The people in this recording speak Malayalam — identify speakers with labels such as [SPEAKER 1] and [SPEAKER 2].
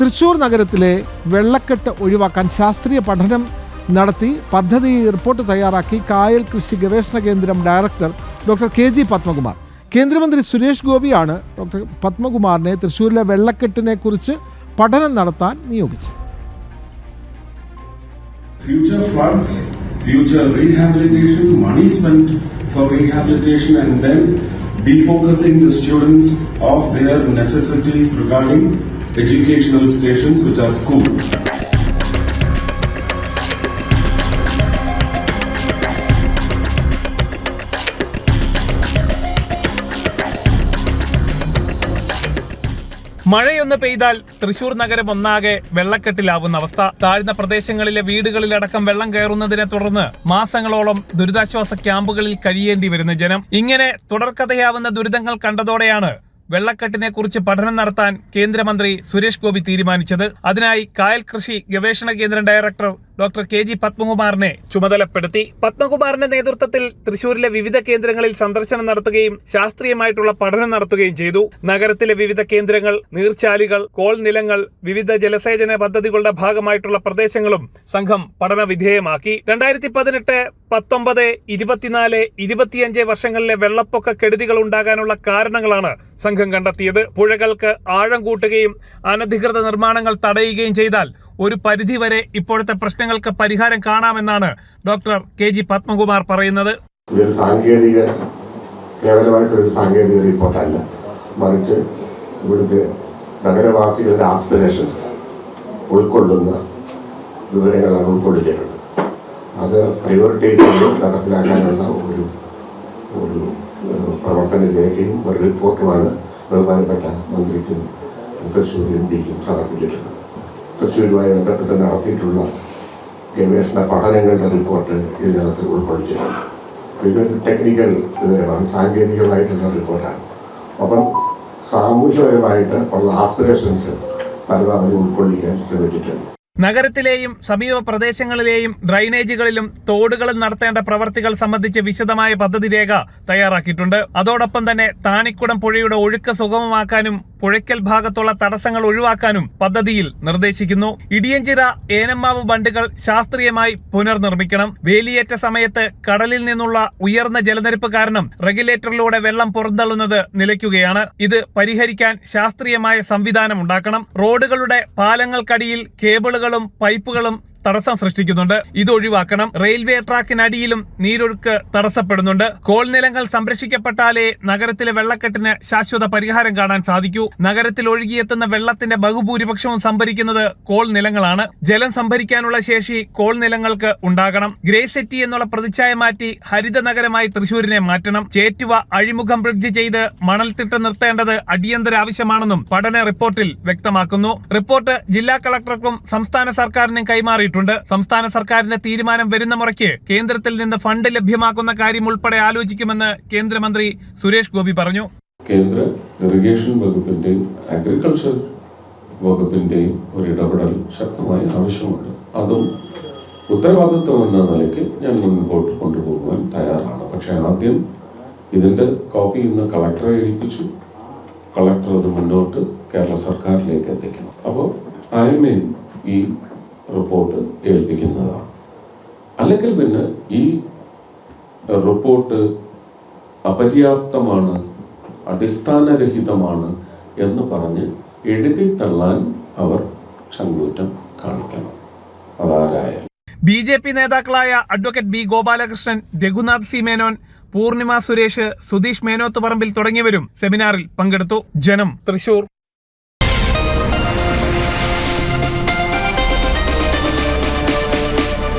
[SPEAKER 1] തൃശൂർ നഗരത്തിലെ വെള്ളക്കെട്ട് ഒഴിവാക്കാൻ ശാസ്ത്രീയ പഠനം നടത്തി പദ്ധതി റിപ്പോർട്ട് തയ്യാറാക്കി കായൽ കൃഷി ഗവേഷണ കേന്ദ്രം director doctor K G Padmakumar. കേന്ദ്രമന്ത്രി സുരേഷ് ഗോപിയാണ് ഡോക്ടർ പത്മകുമാറിനെ തൃശ്ശൂരിലെ വെള്ളക്കെട്ടിനെ കുറിച്ച് പഠനം നടത്താൻ നിയോഗിച്ചത്.
[SPEAKER 2] Future floods, future rehabilitation, money spent for rehabilitation, and then defocusing the students of their necessities regarding educational stations, which are schools.
[SPEAKER 3] മഴയൊന്ന് പെയ്താൽ തൃശൂർ നഗരം ഒന്നാകെ വെള്ളക്കെട്ടിലാവുന്ന അവസ്ഥ താഴ്ന്ന പ്രദേശങ്ങളിലെ വീടുകളിലടക്കം വെള്ളം കയറുന്നതിനെ തുടർന്ന് മാസങ്ങളോളം ദുരിതാശ്വാസ ക്യാമ്പുകളിൽ കഴിയേണ്ടി വരുന്ന ജനം ഇങ്ങനെ തുടർക്കഥയാവുന്ന ദുരിതങ്ങൾ കണ്ടതോടെയാണ് വെള്ളക്കെട്ടിനെ കുറിച്ച് പഠനം നടത്താൻ കേന്ദ്രമന്ത്രി സുരേഷ് ഗോപി തീരുമാനിച്ചത്. അതിനായി കായൽ കൃഷി ഗവേഷണ കേന്ദ്രം ഡയറക്ടർ ഡോക്ടർ കെ ജി പത്മകുമാറിനെ ചുമതലപ്പെടുത്തി. പത്മകുമാറിന്റെ നേതൃത്വത്തിൽ തൃശൂരിലെ വിവിധ കേന്ദ്രങ്ങളിൽ സന്ദർശനം നടത്തുകയും ശാസ്ത്രീയമായിട്ടുള്ള പഠനം നടത്തുകയും ചെയ്തു. നഗരത്തിലെ വിവിധ കേന്ദ്രങ്ങൾ നീർച്ചാലികൾ കോൾ നിലങ്ങൾ വിവിധ ജലസേചന പദ്ധതികളുടെ ഭാഗമായിട്ടുള്ള പ്രദേശങ്ങളും സംഘം പഠന വിധേയമാക്കി. രണ്ടായിരത്തി പതിനെട്ട് പത്തൊമ്പത് ഇരുപത്തിനാല് ഇരുപത്തിയഞ്ച് വർഷങ്ങളിലെ വെള്ളപ്പൊക്ക കെടുതികൾ ഉണ്ടാകാനുള്ള കാരണങ്ങളാണ് സംഘം കണ്ടെത്തിയത്. പുഴകൾക്ക് ആഴം കൂട്ടുകയും അനധികൃത നിർമ്മാണങ്ങൾ തടയുകയും ചെയ്താൽ ഒരു പരിധിവരെ ഇപ്പോഴത്തെ പ്രശ്നങ്ങൾക്ക് പരിഹാരം കാണാമെന്നാണ് ഡോക്ടർ കെ ജി പത്മകുമാർ പറയുന്നത്.
[SPEAKER 4] ഇതൊരു സാങ്കേതിക കേവലമായിട്ടൊരു സാങ്കേതിക റിപ്പോർട്ടല്ല. മറിച്ച് ഇവിടുത്തെ നഗരവാസികളുടെ ആസ്പിറേഷൻസ് ഉൾക്കൊള്ളുന്ന വിവരങ്ങളാണ് ഉൾക്കൊള്ളിച്ചിട്ടുള്ളത് അത് പ്രയോറിറ്റൈസ് ചെയ്ത് നടപ്പിലാക്കാനുള്ള ഒരു ഒരു പ്രവർത്തന രേഖയും ഒരു റിപ്പോർട്ടുമാണ് ബഹുമാനപ്പെട്ട മന്ത്രിക്കും തൃശ്ശൂർ എം പിക്കും സമർപ്പിച്ചിട്ടുള്ളത്. തൃശ്ശൂരുമായി ബന്ധപ്പെട്ട് നടത്തിയിട്ടുള്ള ഗവേഷണ പഠനങ്ങളുടെ റിപ്പോർട്ട് ഇതിനകത്ത് ഉൾക്കൊള്ളിച്ചിട്ടുണ്ട്. ഇതൊരു ടെക്നിക്കൽ വിവരമാണ് സാങ്കേതികമായിട്ടുള്ള റിപ്പോർട്ടാണ്. അപ്പം സാമൂഹ്യപരമായിട്ട് ഉള്ള ആസ്പിറേഷൻസ് പരമാവധി ഉൾക്കൊള്ളിക്കാൻ ശ്രമിച്ചിട്ടുണ്ട്.
[SPEAKER 3] നഗരത്തിലെയും സമീപ പ്രദേശങ്ങളിലെയും ഡ്രൈനേജുകളിലും തോടുകളും നടത്തേണ്ട പ്രവർത്തികൾ സംബന്ധിച്ച് വിശദമായ പദ്ധതി രേഖ തയ്യാറാക്കിയിട്ടുണ്ട്. അതോടൊപ്പം തന്നെ താണിക്കുടം പുഴയുടെ ഒഴുക്ക് സുഗമമാക്കാനും പുഴയ്ക്കൽ ഭാഗത്തുള്ള തടസ്സങ്ങൾ ഒഴിവാക്കാനും പദ്ധതിയിൽ നിർദ്ദേശിക്കുന്നു. ഇടിയഞ്ചിറ ഏനമ്മാവ് ബണ്ടുകൾ ശാസ്ത്രീയമായി പുനർനിർമ്മിക്കണം. വേലിയേറ്റ സമയത്ത് കടലിൽ നിന്നുള്ള ഉയർന്ന ജലനിരപ്പ് കാരണം റെഗുലേറ്ററിലൂടെ വെള്ളം പുറന്തള്ളുന്നത് നിലയ്ക്കുകയാണ്. ഇത് പരിഹരിക്കാൻ ശാസ്ത്രീയമായ സംവിധാനം ഉണ്ടാക്കണം. റോഡുകളുടെ പാലങ്ങൾക്കടിയിൽ കേബിളുകളും പൈപ്പുകളും തടസ്സം സൃഷ്ടിക്കുന്നുണ്ട്. ഇത് ഒഴിവാക്കണം. റെയിൽവേ ട്രാക്കിനടിയിലും നീരൊഴുക്ക് തടസ്സപ്പെടുന്നുണ്ട്. കോൾ നിലങ്ങൾ സംരക്ഷിക്കപ്പെട്ടാലേ നഗരത്തിലെ വെള്ളക്കെട്ടിന് ശാശ്വത പരിഹാരം കാണാൻ സാധിക്കൂ. നഗരത്തിൽ ഒഴുകിയെത്തുന്ന വെള്ളത്തിന്റെ ബഹുഭൂരിപക്ഷവും സംഭരിക്കുന്നത് കോൾ നിലങ്ങളാണ്. ജലം സംഭരിക്കാനുള്ള ശേഷി കോൾ നിലങ്ങൾക്ക് ഉണ്ടാകണം. ഗ്രേ സെറ്റി എന്നുള്ള പ്രതിച്ഛായ മാറ്റി ഹരിത നഗരമായി തൃശൂരിനെ മാറ്റണം. ചേറ്റുവ അഴിമുഖം ബ്രിഡ്ജ് ചെയ്ത് മണൽത്തിട്ട നിർത്തേണ്ടത് അടിയന്തര ആവശ്യമാണെന്നും പഠന റിപ്പോർട്ടിൽ വ്യക്തമാക്കുന്നു. റിപ്പോർട്ട് ജില്ലാ കളക്ടർക്കും സംസ്ഥാന സർക്കാരിനും കൈമാറിയിട്ടുണ്ട് സംസ്ഥാന സർക്കാരിന്റെ തീരുമാനം വരുന്ന മുറയ്ക്ക് കേന്ദ്രത്തിൽ നിന്ന് ഫണ്ട് ലഭ്യമാക്കുന്ന കാര്യം ഉൾപ്പെടെ ആലോചിക്കുമെന്ന് കേന്ദ്രമന്ത്രി സുരേഷ് ഗോപി പറഞ്ഞു.
[SPEAKER 5] കേന്ദ്ര ഇറിഗേഷൻ വകുപ്പിന്റെയും അഗ്രികൾച്ചർ വകുപ്പിന്റെയും ഒരു ഇടപെടൽ ശക്തമായി ആവശ്യമുണ്ട്. അതും ഉത്തരവാദിത്വം എന്ന നിലയ്ക്ക് ഞാൻ മുൻപോട്ട് കൊണ്ടുപോകുവാൻ തയ്യാറാണ്. പക്ഷെ ആദ്യം ഇതിന്റെ കോപ്പി ഇന്ന് കളക്ടറെ ഏൽപ്പിച്ചു. കളക്ടർ അത് മുന്നോട്ട് കേരള സർക്കാരിലേക്ക് എത്തിക്കണം. അപ്പോൾ ഐ മീൻ ഈ റിപ്പോർട്ട് ഏൽപ്പിക്കുന്നതാണ്. അല്ലെങ്കിൽ പിന്നെ ഈ റിപ്പോർട്ട് അപര്യാപ്തമാണ് അടിസ്ഥാനരഹിതമാണ് എന്ന് പറഞ്ഞ് എഴുതി തള്ളാൻ അവർ ചങ്കൂറ്റം കാണിക്കണം. അതാരായാലും.
[SPEAKER 3] ബി ജെ പി നേതാക്കളായ advocate B Gopalakrishnan Raghunath C Menon Poornima Suresh Sudheesh Menoth Parambil തുടങ്ങിയവരും സെമിനാറിൽ പങ്കെടുത്തു. ജനം തൃശൂർ.